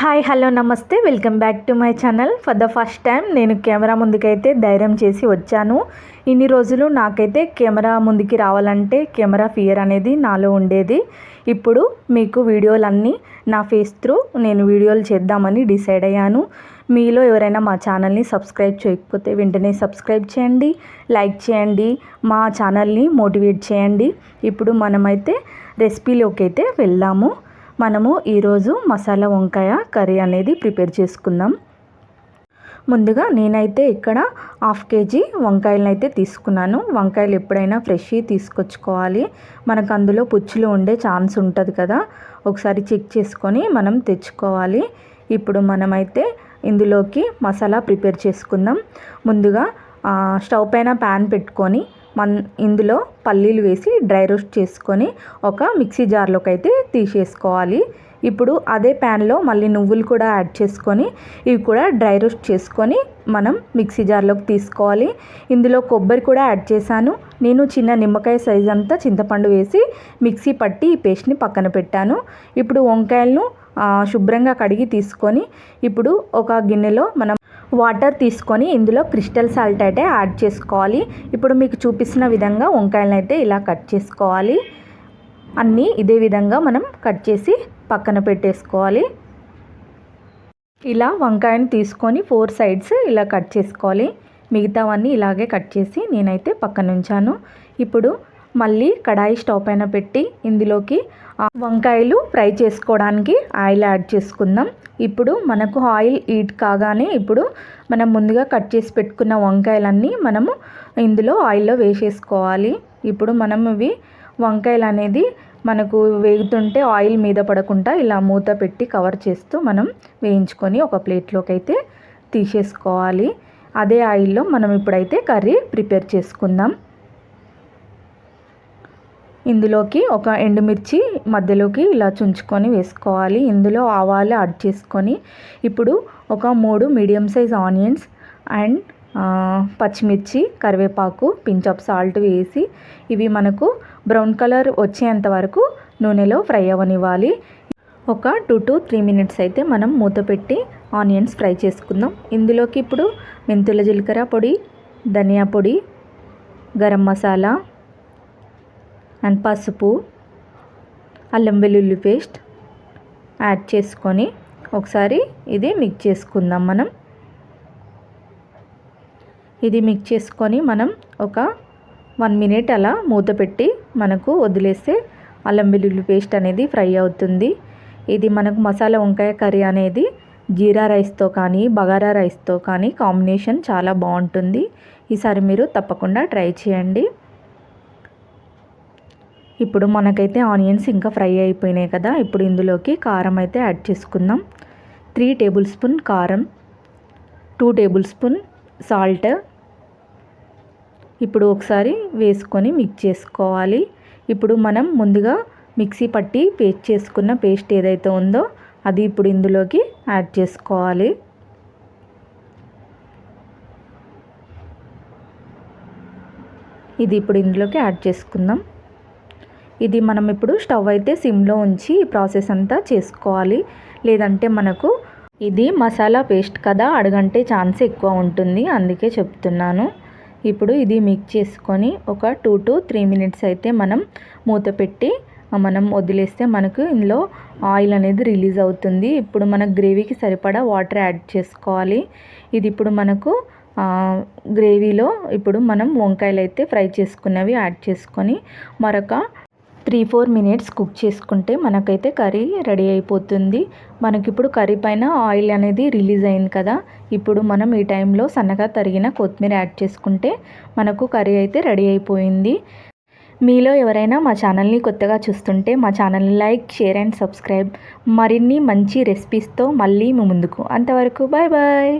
Hi hello namaste. Welcome back to my channel. For the first time నేను camera ముందుకైతే ధైర్యం చేసి వచ్చాను. ఇన్ని రోజులు నాకైతే కెమెరా ముందుకి రావాలంటే కెమెరా ఫియర్ అనేది నాలో ఉండేది. ఇప్పుడు మీకు వీడియోలన్నీ నా ఫేస్ త్రూ నేను వీడియోలు చేద్దామని డిసైడ్ అయ్యాను. మీలో ఎవరైనా మా ఛానల్ని సబ్స్క్రైబ్ చేయకపోతే వెంటనే సబ్స్క్రైబ్ చేయండి లైక్ చేయండి మా ఛానల్ని మోటివేట్ చేయండి. ఇప్పుడు మనమైతే రెసిపీలోకి అయితే వెళ్దాము. మనము ఈరోజు మసాలా వంకాయ కర్రీ అనేది ప్రిపేర్ చేసుకుందాం. ముందుగా నేనైతే ఇక్కడ హాఫ్ కేజీ వంకాయలను అయితే తీసుకున్నాను. వంకాయలు ఎప్పుడైనా ఫ్రెష్ తీసుకొచ్చుకోవాలి. మనకు అందులో పుచ్చులు ఉండే ఛాన్స్ ఉంటుంది కదా. ఒకసారి చెక్ చేసుకొని మనం తెచ్చుకోవాలి. ఇప్పుడు మనమైతే ఇందులోకి మసాలా ప్రిపేర్ చేసుకుందాం. ముందుగా స్టవ్ పైన ప్యాన్ పెట్టుకొని మన్ ఇందులో పల్లీలు వేసి డ్రై రోస్ట్ చేసుకొని ఒక మిక్సీ జార్లోకి అయితే తీసేసుకోవాలి. ఇప్పుడు అదే ప్యాన్లో మళ్ళీ నువ్వులు కూడా యాడ్ చేసుకొని ఇవి కూడా డ్రై రోస్ట్ చేసుకొని మనం మిక్సీ జార్లోకి తీసుకోవాలి. ఇందులో కొబ్బరి కూడా యాడ్ చేశాను. నేను చిన్న నిమ్మకాయ సైజ్ అంతా చింతపండు వేసి మిక్సీ పట్టి ఈ పేస్ట్ని పక్కన పెట్టాను. ఇప్పుడు వంకాయలను శుభ్రంగా కడిగి తీసుకొని ఇప్పుడు ఒక గిన్నెలో మనం వాటర్ తీసుకొని ఇందులో క్రిస్టల్ సాల్ట్ అయితే యాడ్ చేసుకోవాలి. ఇప్పుడు మీకు చూపిస్తున్న విధంగా వంకాయలను అయితే ఇలా కట్ చేసుకోవాలి. అన్నీ ఇదే విధంగా మనం కట్ చేసి పక్కన పెట్టేసుకోవాలి. ఇలా వంకాయను తీసుకొని ఫోర్ సైడ్స్ ఇలా కట్ చేసుకోవాలి. మిగతావన్నీ ఇలాగే కట్ చేసి నేనైతే పక్కన ఉంచాను ఇప్పుడు మళ్ళీ కడాయి స్టవ్ పైన పెట్టి ఇందులోకి వంకాయలు ఫ్రై చేసుకోవడానికి ఆయిల్ యాడ్ చేసుకుందాం. ఇప్పుడు మనకు ఆయిల్ హీట్ కాగానే ఇప్పుడు మనం ముందుగా కట్ చేసి పెట్టుకున్న వంకాయలన్నీ మనము ఇందులో ఆయిల్లో వేసేసుకోవాలి. ఇప్పుడు మనం ఇవి వంకాయలు అనేది మనకు వేగుతుంటే ఆయిల్ మీద పడకుండా ఇలా మూత పెట్టి కవర్ చేస్తూ మనం వేయించుకొని ఒక ప్లేట్లోకి అయితే తీసేసుకోవాలి. అదే ఆయిల్లో మనం ఇప్పుడైతే కర్రీ ప్రిపేర్ చేసుకుందాం. ఇందులోకి ఒక ఎండుమిర్చి మధ్యలోకి ఇలా చుంచుకొని వేసుకోవాలి. ఇందులో ఆవాలు యాడ్ చేసుకొని ఇప్పుడు ఒక మూడు మీడియం సైజ్ ఆనియన్స్ అండ్ పచ్చిమిర్చి కరివేపాకు పించ్ ఆఫ్ సాల్ట్ వేసి ఇవి మనకు బ్రౌన్ కలర్ వచ్చేంత వరకు నూనెలో ఫ్రై అవ్వనివ్వాలి ఒక టూ టు త్రీ మినిట్స్ అయితే మనం మూత పెట్టి ఆనియన్స్ ఫ్రై చేసుకుందాం. ఇందులోకి ఇప్పుడు మెంతుల జీలకర్ర పొడి ధనియా పొడి గరం మసాలా అండ్ పసుపు అల్లం వెల్లుల్లి పేస్ట్ యాడ్ చేసుకొని ఒకసారి ఇది మిక్స్ చేసుకుందాం మనం. ఇది మిక్స్ చేసుకొని మనం ఒక వన్ మినిట్ అలా మూత పెట్టి మనకు వదిలేస్తే అల్లం వెల్లుల్లి పేస్ట్ అనేది ఫ్రై అవుతుంది. ఇది మనకు మసాలా వంకాయ కర్రీ అనేది జీరా రైస్తో కానీ బగారా రైస్తో కానీ కాంబినేషన్ చాలా బాగుంటుంది. ఈసారి మీరు తప్పకుండా ట్రై చేయండి. ఇప్పుడు మనకైతే ఆనియన్స్ ఇంకా ఫ్రై అయిపోయినాయి కదా. ఇప్పుడు ఇందులోకి కారం అయితే యాడ్ చేసుకుందాం. త్రీ టేబుల్ స్పూన్ కారం టూ టేబుల్ స్పూన్ సాల్ట్. ఇప్పుడు ఒకసారి వేసుకొని మిక్స్ చేసుకోవాలి. ఇప్పుడు మనం ముందుగా మిక్సీ పట్టి పేస్ట్ చేసుకున్న పేస్ట్ ఏదైతే ఉందో అది ఇప్పుడు ఇందులోకి యాడ్ చేసుకోవాలి. ఇది ఇప్పుడు ఇందులోకి యాడ్ చేసుకుందాం. ఇది మనం ఇప్పుడు స్టవ్ అయితే సిమ్లో ఉంచి ఈ ప్రాసెస్ అంతా చేసుకోవాలి. లేదంటే మనకు ఇది మసాలా పేస్ట్ కదా అడగంటే ఛాన్స్ ఎక్కువ ఉంటుంది. అందుకే చెప్తున్నాను. ఇప్పుడు ఇది మిక్స్ చేసుకొని ఒక టూ టు త్రీ మినిట్స్ అయితే మనం మూత పెట్టి మనం వదిలేస్తే మనకు ఇందులో ఆయిల్ అనేది రిలీజ్ అవుతుంది. ఇప్పుడు మన గ్రేవీకి సరిపడా వాటర్ యాడ్ చేసుకోవాలి. ఇది ఇప్పుడు మనకు గ్రేవీలో ఇప్పుడు మనం వంకాయలు అయితే ఫ్రై చేసుకున్నవి యాడ్ చేసుకొని మరొక త్రీ ఫోర్ మినిట్స్ కుక్ చేసుకుంటే మనకైతే కర్రీ రెడీ అయిపోతుంది. మనకిప్పుడు కర్రీ పైన ఆయిల్ అనేది రిలీజ్ అయింది కదా. ఇప్పుడు మనం ఈ టైంలో సన్నగా తరిగిన కొత్తిమీర యాడ్ చేసుకుంటే మనకు కర్రీ అయితే రెడీ అయిపోయింది. మీలో ఎవరైనా మా ఛానల్ని కొత్తగా చూస్తుంటే మా ఛానల్ని లైక్ షేర్ అండ్ సబ్స్క్రైబ్. మరిన్ని మంచి రెసిపీస్తో మళ్ళీ ముందుకు. అంతవరకు బాయ్ బాయ్